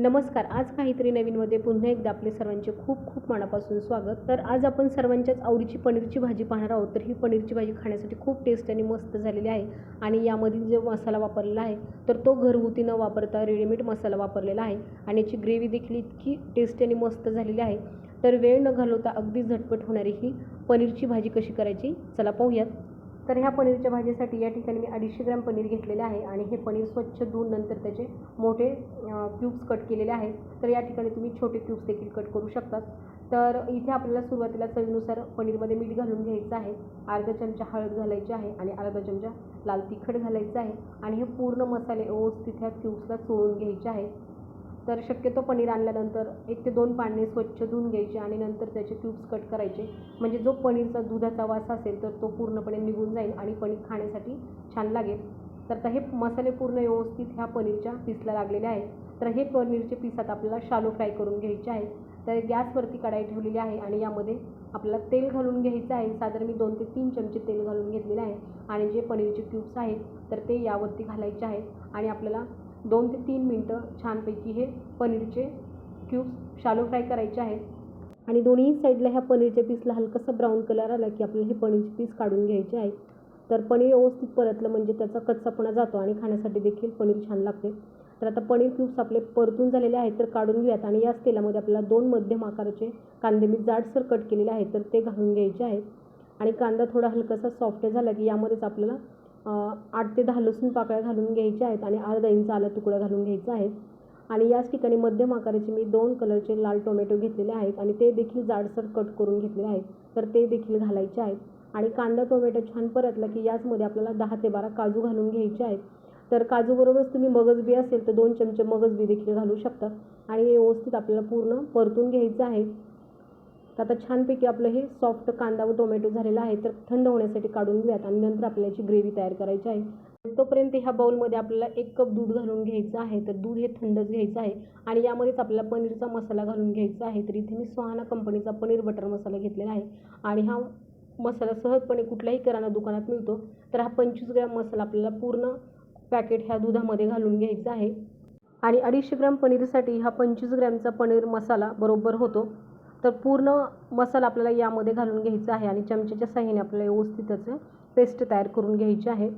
नमस्कार. आज काहीतरी नवीनमध्ये पुन्हा एकदा आपले सर्वांचे खूप खूप मनापासून स्वागत. तर आज आपण सर्वांच्याच आवडीची पनीरची भाजी पाहणार आहोत. तर ही पनीरची भाजी खाण्यासाठी खूप टेस्ट आणि मस्त झालेली आहे. आणि यामधील जो मसाला वापरलेला आहे तर तो घरगुती न वापरता रेडीमेड मसाला वापरलेला आहे. आणि याची ग्रेव्ही देखील इतकी टेस्टी आणि मस्त झालेली आहे. तर वेळ न घालवता अगदी झटपट होणारी ही पनीरची भाजी कशी करायची? चला पाहूयात. तर ह्या पनीरच्या भाजीसाठी या ठिकाणी मी अडीचशे ग्रॅम पनीर घेतलेले आहे आणि हे पनीर स्वच्छ धुवून नंतर त्याचे मोठे क्यूब्स कट केलेले आहेत. तर या ठिकाणी तुम्ही छोटे क्यूब्स देखील कट करू शकतात. तर इथे आपल्याला सुरुवातीला चवीनुसार पनीरमध्ये मीठ घालून घ्यायचं आहे. अर्धा चमचा हळद घालायची आहे आणि अर्धा चमचा लाल तिखट घालायचं आहे. आणि हे पूर्ण मसाले व्यवस्थित ह्या क्यूब्सला चोळून घ्यायचे आहे तर शक्यतो पनीर आणल्यानंतर एक ते दोन पाणी स्वच्छ धुवून घ्यायचे आणि नंतर त्याचे क्यूब्स कट करायचे. म्हणजे जो पनीरचा दुधाचा वास असेल तर तो पूर्णपणे निघून जाईल आणि पनीर खाण्यासाठी छान लागेल. तर आता हे मसाले पूर्ण व्यवस्थित ह्या पनीरच्या पीसला लागलेले आहेत. तर हे पनीरचे पीस आता आपल्याला शालो फ्राय करून घ्यायचे आहे तर गॅसवरती कढाई ठेवलेली आहे आणि यामध्ये आपल्याला तेल घालून घ्यायचं आहे. साधारण मी दोन ते तीन चमचे तेल घालून घेतलेले आहे. आणि जे पनीरचे क्यूब्स आहेत तर ते यावरती घालायचे आहेत. आणि आपल्याला दोन ते तीन मिनटं छानपैकी हे पनीरचे क्यूब्स शालो फ्राय करायचे आहेत. आणि दोन्ही साईडला ह्या पनीरच्या पीसला हलकासा ब्राऊन कलर आला की आपल्याला हे पनीरचे पीस काढून घ्यायचे आहेत. तर पनीर व्यवस्थित परतलं म्हणजे त्याचा कच्चापणा जातो आणि खाण्यासाठी देखील पनीर छान लागते. तर आता पनीर क्यूब्स आपले परतून झालेले आहेत तर काढून घेऊयात आणि याच तेलामध्ये आपल्याला दोन मध्यम आकाराचे कांदे मी जाडसर कट केलेले आहेत तर ते घालून घ्यायचे आहेत. आणि कांदा थोडा हलकासा सॉफ्ट झाला की यामध्येच आपल्याला आठ ते दहा लसूण पाकळ्या घालून घ्यायच्या आहेत आणि अर्धा इंच आला तुकडा घालून घ्यायचा आहे. आणि याच ठिकाणी मध्यम आकाराचे मी दोन कलरचे लाल टोमॅटो घेतलेले आहेत आणि ते देखील जाडसर कट करून घेतलेले आहेत. तर ते देखील घालायचे आहेत. आणि कांदा टोमॅटो छान परतला की याचमध्ये आपल्याला दहा ते बारा काजू घालून घ्यायचे आहेत. तर काजूबरोबरच तुम्ही मगजबी असेल तर दोन चमचे मगजबी देखील घालू शकता. आणि हे व्यवस्थित आपल्याला पूर्ण परतून घ्यायचं आहे. आता छानपैकी आपलं हे सॉफ्ट कांदा व टोमॅटो झालेला आहे. तर थंड होण्यासाठी काढून घेऊयात आणि नंतर आपल्याला याची ग्रेव्ही तयार करायची आहे. तोपर्यंत ह्या बाऊलमध्ये आपल्याला एक कप दूध घालून घ्यायचं आहे. तर दूध हे थंडच घ्यायचं आहे. आणि यामध्येच आपल्याला पनीरचा मसाला घालून घ्यायचा आहे. तर इथे मी सुहाना कंपनीचा पनीर बटर मसाला घेतलेला आहे. आणि हा मसाला सहजपणे कुठल्याही किराणा दुकानात मिळतो. तर हा पंचवीस ग्रॅम मसाला आपल्याला पूर्ण पॅकेट ह्या दुधामध्ये घालून घ्यायचा आहे. आणि अडीचशे ग्रॅम पनीरसाठी हा पंचवीस ग्रॅमचा पनीर मसाला बरोबर होतो. तर पूर्ण मसाला आपल्याला यामध्ये घालून घ्यायचा आहे आणि चमच्याच्या साह्याने आपल्याला व्यवस्थित त्याचं पेस्ट तयार करून घ्यायची आहे.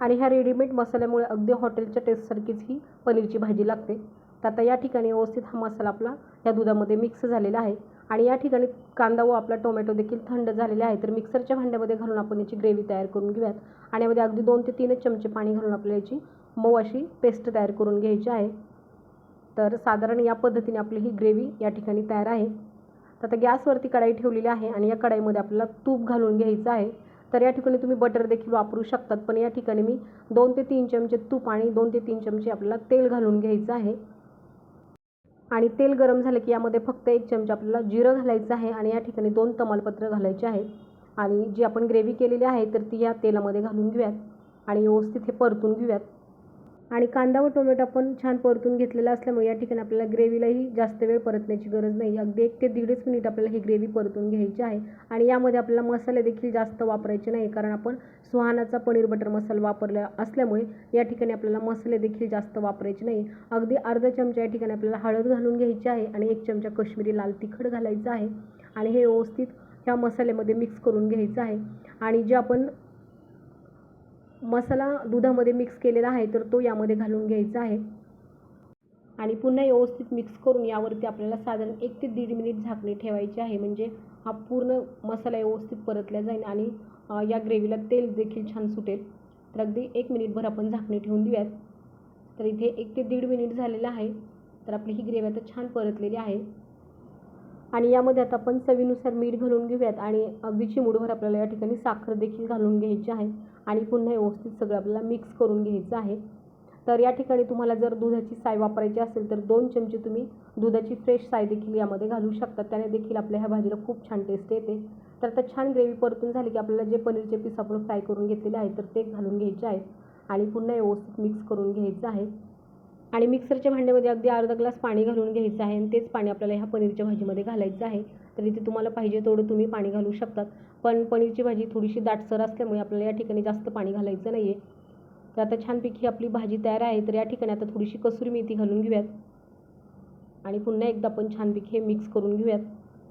आणि ह्या रेडीमेड मसाल्यामुळे अगदी हॉटेलच्या टेस्टसारखीच ही पनीरची भाजी लागते. तर आता या ठिकाणी व्यवस्थित हा मसाला आपला या दुधामध्ये मिक्स झालेला आहे. आणि या ठिकाणी कांदा व आपला टोमॅटो देखील थंड झालेले आहे तर मिक्सरच्या भांड्यामध्ये घालून आपण याची ग्रेव्ही तयार करून घेऊयात. आणि यामध्ये अगदी दोन ते तीनच चमचे पाणी घालून आपल्याला याची मऊ अशी पेस्ट तयार करून घ्यायची आहे. तर साधारण या पद्धतीने आपली ही ग्रेव्ही या ठिकाणी तयार आहे. तर आता गॅसवरती कढाई ठेवलेली आहे आणि या कढाईमध्ये आपल्याला तूप घालून घ्यायचं आहे. तर या ठिकाणी तुम्ही बटर देखील वापरू शकतात पण या ठिकाणी मी दोन ते तीन चमचे तूप आणि दोन ते तीन चमचे आपल्याला तेल घालून घ्यायचं आहे. आणि तेल गरम झालं की यामध्ये फक्त एक चमचा आपल्याला जिरं घालायचं आहे आणि या ठिकाणी दोन तमालपत्र घालायचे आहेत आणि जी आपण ग्रेव्ही केलेली आहे तर ती या तेलामध्ये घालून घेऊयात आणि व्यवस्थित हे परतून घेऊयात. आणि कांदा व टोमॅटो आपण छान परतून घेतलेला असल्यामुळे या ठिकाणी आपल्याला ग्रेव्हीलाही जास्त वेळ परतण्याची गरज नाही. अगदी एक ते दीडच मिनिट आपल्याला ही ग्रेव्ही परतून घ्यायची आहे. आणि यामध्ये आपल्याला मसाले देखील जास्त वापरायचे नाही कारण आपण सुहानाचा पनीर बटर मसाला वापरला असल्यामुळे या ठिकाणी आपल्याला मसाले देखील जास्त वापरायचे नाही. अगदी अर्धा चमचा या ठिकाणी आपल्याला हळद घालून घ्यायची आहे आणि एक चमचा कश्मीरी लाल तिखट घालायचं आहे. आणि हे व्यवस्थित ह्या मसाल्यामध्ये मिक्स करून घ्यायचं आहे. आणि जे आपण मसाला दुधामध्ये मिक्स केलेला आहे तर तो यामध्ये घालून घ्यायचा आहे. आणि पुन्हा व्यवस्थित मिक्स करून यावरती आपल्याला साधारण एक ते दीड मिनिट झाकणी ठेवायची आहे. म्हणजे हा पूर्ण मसाला व्यवस्थित परतला जाईल आणि या ग्रेव्हीला तेल देखील छान सुटेल. तर अगदी एक मिनिटभर आपण झाकणी ठेवून देऊयात. तर इथे एक ते दीड मिनिट झालेलं आहे. तर आपली ही ग्रेव्ही आता छान परतलेली आहे. आणि यामध्ये आता आपण चवीनुसार मीठ घालून घेऊयात आणि अगदी चिमूडभर आपल्याला या ठिकाणी साखर देखील घालून घ्यायची आहे. आणि पुन्हा व्यवस्थित सगळं आपल्याला मिक्स करून घ्यायचं आहे. तर या ठिकाणी तुम्हाला जर दुधाची साय वापरायची असेल तर दोन चमचे तुम्ही दुधाची फ्रेश साय देखील यामध्ये घालू शकता. त्याने देखील आपल्या ह्या भाजीला खूप छान टेस्ट येते. तर आता छान ग्रेव्ही परतून झाली की आपल्याला जे पनीरचे पीस आपण फ्राय करून घेतलेले आहे तर ते घालून घ्यायचे आहेत. आणि पुन्हा व्यवस्थित मिक्स करून घ्यायचं आहे. आणि मिक्सरच्या भांड्यामध्ये अगदी अर्धा ग्लास पाणी घालून घ्यायचं आहे आणि तेच पाणी आपल्याला ह्या पनीरच्या भाजीमध्ये घालायचं आहे. तर इथे तुम्हाला पाहिजे तेवढं तुम्ही पाणी घालू शकतात. पण पनीरची भाजी थोडीशी दाटसर असल्यामुळे आपल्याला या ठिकाणी जास्त पाणी घालायचं नाही आहे तर आता छानपैकी आपली भाजी तयार आहे. तर या ठिकाणी आता थोडीशी कसुरी मेथी घालून घेऊयात. आणि पुन्हा एकदा आपण छानपैकी हे मिक्स करून घेऊयात.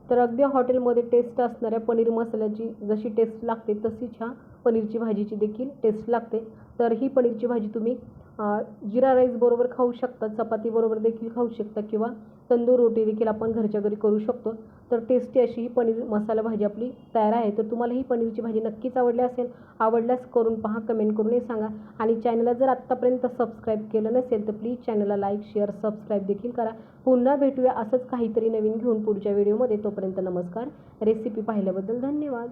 तर अगदी हॉटेलमध्ये टेस्ट असणाऱ्या पनीर मसाल्याची जशी टेस्ट लागते तशीच ह्या पनीरची भाजीची देखील टेस्ट लागते. तर ही पनीरची भाजी तुम्ही जिरा राईस बरोबर खाऊ शकता चपातीबरोबर देखील खाऊ शकता किंवा तंदूर रोटी देखील आपण घरच्या घरी करू शकतो. तर टेस्टी अशी ही पनीर मसाला भाजी आपली तयार आहे. तर तुम्हाला ही पनीरची भाजी नक्कीच आवडली असेल आवडल्यास करून पहा कमेंट करूनही सांगा. आणि चॅनलला जर आत्तापर्यंत सबस्क्राईब केलं नसेल तर प्लीज चॅनलला लाईक शेअर सबस्क्राईब देखील करा. पुन्हा भेटूया असंच काहीतरी नवीन घेऊन पुढच्या व्हिडिओमध्ये तोपर्यंत नमस्कार. रेसिपी पाहिल्याबद्दल धन्यवाद.